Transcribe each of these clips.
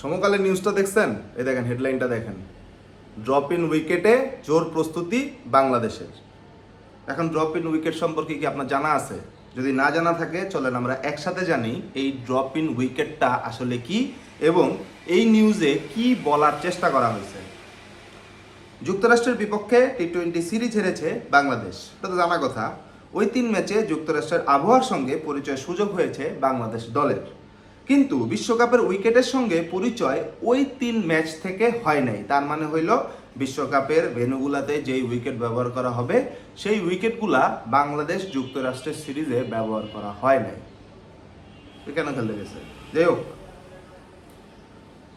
সমকালের নিউজটা দেখছেন? এই দেখেন হেডলাইনটা দেখেন। ড্রপ ইন উইকেটে জোর প্রস্তুতি বাংলাদেশের। এখন ড্রপ ইন উইকেট সম্পর্কে কি আপনার জানা আছে? যদি না জানা থাকে, চলেন আমরা একসাথে জানি এই ড্রপ ইন উইকেটটা আসলে কি এবং এই নিউজে কি বলার চেষ্টা করা হয়েছে। যুক্তরাষ্ট্রের বিপক্ষে টি টোয়েন্টি সিরিজ হেরেছে বাংলাদেশ। এটা তো জানা কথা। ওই তিন ম্যাচে যুক্তরাষ্ট্রের আবহাওয়ার সঙ্গে পরিচয় সুযোগ হয়েছে বাংলাদেশ দলের। কিন্তু বিশ্বকাপের উইকেটের সঙ্গে পরিচয় ওই তিন ম্যাচ থেকে হয় নাই। তার মানে হইল, বিশ্বকাপের ভেনুগুলাতে যেই উইকেট ব্যবহার করা হবে, সেই উইকেটগুলা বাংলাদেশ যুক্তরাষ্ট্রের সিরিজে ব্যবহার করা হয় নাই। কেন খেলতে গেছে? যাই হোক,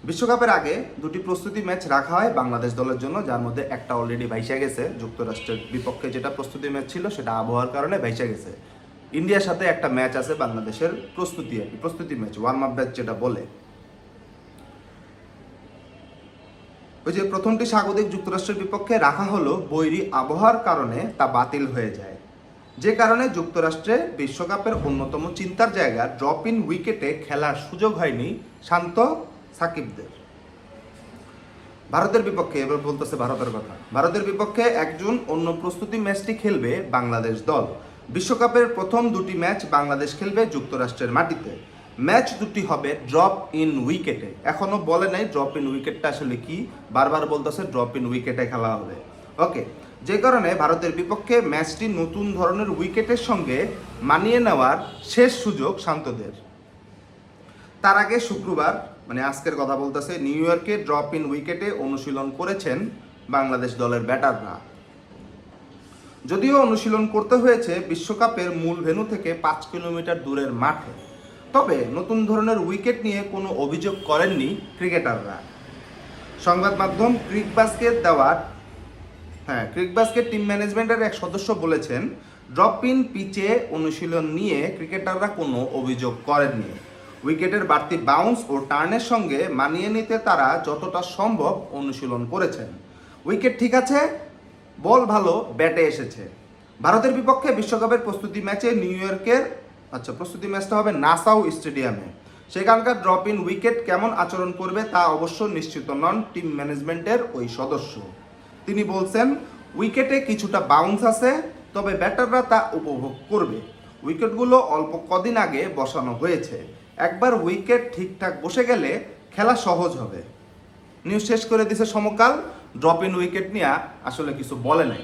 বিশ্বকাপের আগে দুটি প্রস্তুতি ম্যাচ রাখা হয় বাংলাদেশ দলের জন্য, যার মধ্যে একটা অলরেডি ভাইসা গেছে। যুক্তরাষ্ট্রের বিপক্ষে যেটা প্রস্তুতি ম্যাচ ছিল, সেটা আবহাওয়ার কারণে ভাইসা গেছে। ইন্ডিয়ার সাথে একটা ম্যাচ আছে বাংলাদেশের প্রস্তুতি আর কি, প্রস্তুতি ম্যাচ ওয়ার্ম আপ ম্যাচ যেটা বলে। ওই যে প্রথমটি স্বাগতিক যুক্তরাষ্ট্রের বিপক্ষে রাখা হলো বৈরী আবহাওয়ার কারণে তা বাতিল হয়ে যায়। যে কারণে যুক্তরাষ্ট্রে বিশ্বকাপের অন্যতম চিন্তার জায়গা ড্রপ ইন উইকেটে খেলার সুযোগ হয়নি শান্ত সাকিবদের। ভারতের বিপক্ষে, এবার বলতেছে ভারতের কথা। ভারতের বিপক্ষে একজন অন্য প্রস্তুতি ম্যাচটি খেলবে বাংলাদেশ দল। বিশ্বকাপের প্রথম দুটি ম্যাচ বাংলাদেশ খেলবে যুক্তরাষ্ট্রের মাটিতে। ম্যাচ দুটি হবে ড্রপ ইন উইকেটে। এখনও বলে নাই ড্রপ ইন উইকেটটা আসলে কি, বারবার বলতেছে ড্রপ ইন উইকেটে খেলা হবে। ওকে, যে কারণে ভারতের বিপক্ষে ম্যাচটি নতুন ধরনের উইকেটের সঙ্গে মানিয়ে নেওয়ার শেষ সুযোগ শান্তদের। তার আগে শুক্রবার মানে আজকের কথা বলতেছে, নিউ ইয়র্কে ড্রপ ইন উইকেটে অনুশীলন করেছেন বাংলাদেশ দলের ব্যাটাররা। যদিও অনুশীলন করতে হয়েছে, বিশ্বকাপের মূল ভেন্যু থেকে পাঁচ কিলোমিটার দূরের মাঠে। তবে নতুন ধরনের উইকেট নিয়ে কোনো অভিযোগ করেননি ক্রিকেটাররা। সংবাদ মাধ্যম ক্রিক বাস্কেট দেওয়ার হ্যাঁ ক্রিক বাস্কেট টিম ম্যানেজমেন্টের এক সদস্য বলেছেন ড্রপ ইন পিচে অনুশীলন নিয়ে ক্রিকেটাররা কোনো অভিযোগ করেননি। উইকেটের বাড়তি বাউন্স ও টার্নের সঙ্গে মানিয়ে নিতে তারা যতটা সম্ভব অনুশীলন করেছেন। উইকেট ঠিক আছে বল ভালো, ব্যাটে এসেছে। ভারতের বিপক্ষে বিশ্বকাপের প্রস্তুতি ম্যাচে নিউ ইয়র্কের আচ্ছা প্রস্তুতি ম্যাচটা হবে নাসাউ স্টেডিয়ামে। সেখানকার ড্রপ ইন উইকেট কেমন আচরণ করবে তা অবশ্য নিশ্চিত নন টিম ম্যানেজমেন্টের ওই সদস্য। তিনি বলছেন, উইকেটে কিছুটা বাউন্স আছে, তবে ব্যাটাররা তা উপভোগ করবে। উইকেটগুলো অল্প কদিন আগে বসানো হয়েছে। একবার উইকেট ঠিকঠাক বসে গেলে খেলা সহজ হবে। নিউজ শেষ করে দিছে সমকাল। ড্রপ ইন উইকেট নিয়ে আসলে কিছু বলে নাই।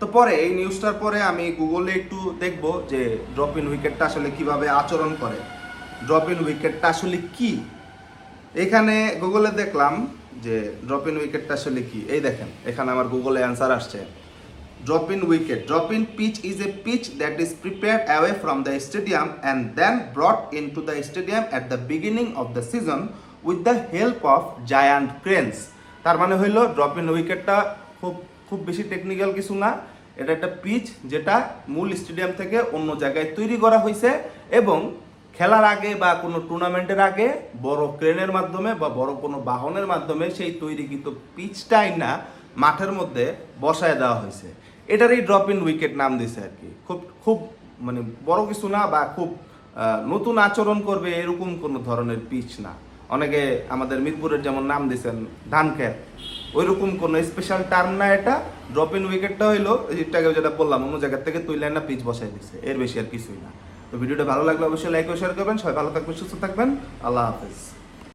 তো পরে এই নিউজটার পরে আমি গুগলে একটু দেখব যে ড্রপ ইন উইকেটটা আসলে কীভাবে আচরণ করে। ড্রপ ইন উইকেটটা আসলে কি? এখানে গুগলে দেখলাম যে ড্রপ ইন উইকেটটা আসলে কি? এই দেখেন, এখানে আমার গুগলে অ্যান্সার আসছে। Drop in wicket drop in pitch is a pitch that is prepare away from the stadium and then brought in to the stadium at the beginning of the season with the help of giant cranes তার মানে হইল drop in উইকেটটা খুব খুব বেশি technical কিছু না। এটা একটা পিচ যেটা মূল স্টেডিয়াম থেকে অন্য জায়গায় তৈরি করা হয়েছে এবং খেলার আগে বা কোনো টুর্নামেন্টের আগে বড় ক্রেনের মাধ্যমে বা বড় কোনো বাহনের মাধ্যমে সেই তৈরি কিন্তু পিচটাই না, মাঠের মধ্যে বসায় দেওয়া হয়েছে এটারই ড্রপ ইন উইকেট নাম দিছে আর কি। খুব খুব মানে বড় কিছু না বা খুব নতুন আচরণ করবে এরকম কোনো ধরনের পিচ না। অনেকে আমাদের মিরপুরের যেমন নাম দিছেন ধান খেত ওই রকম কোনো স্পেশাল টার্ম না এটা। ড্রপ ইন উইকেটটা হইল এটাকে যেটা বললাম, অন্য জায়গার থেকে তুই লাইন না পিচ বসাই দিচ্ছে এর বেশি আর কিছুই না। তো ভিডিওটা ভালো লাগলে অবশ্যই লাইক ও শেয়ার করবেন। সবাই ভালো থাকবেন, সুস্থ থাকবেন। আল্লাহ হাফেজ।